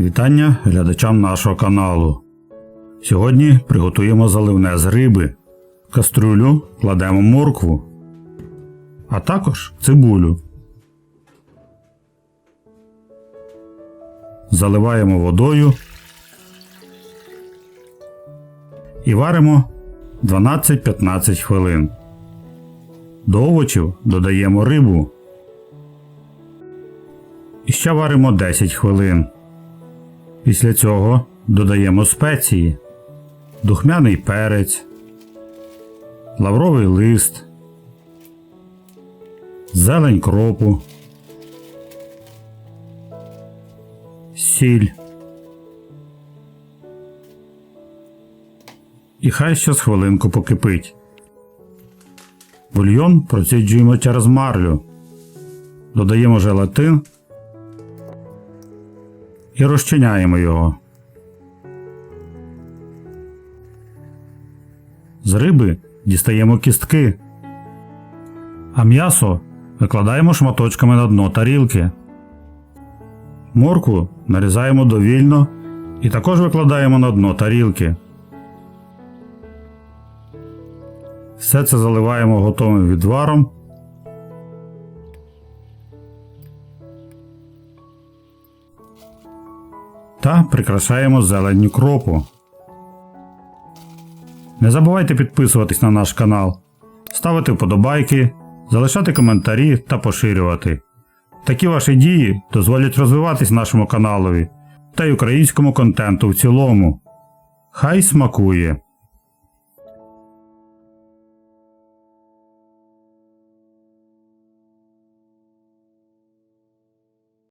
Вітання глядачам нашого каналу. Сьогодні приготуємо заливне з риби. В кастрюлю кладемо моркву, а також цибулю. Заливаємо водою і варимо 12-15 хвилин. До овочів додаємо рибу. І ще варимо 10 хвилин. Після цього додаємо спеції, духмяний перець, лавровий лист, зелень кропу, сіль. І хай ще з хвилинку покипить. Бульйон проціджуємо через марлю. Додаємо желатин і розчиняємо його. З риби дістаємо кістки, а м'ясо викладаємо шматочками на дно тарілки. Моркву нарізаємо довільно і також викладаємо на дно тарілки. Все це заливаємо готовим відваром. Та прикрашаємо зеленню кропу. Не забувайте підписуватись на наш канал, ставити вподобайки, залишати коментарі та поширювати. Такі ваші дії дозволять розвиватись нашому каналові та й українському контенту в цілому. Хай смакує!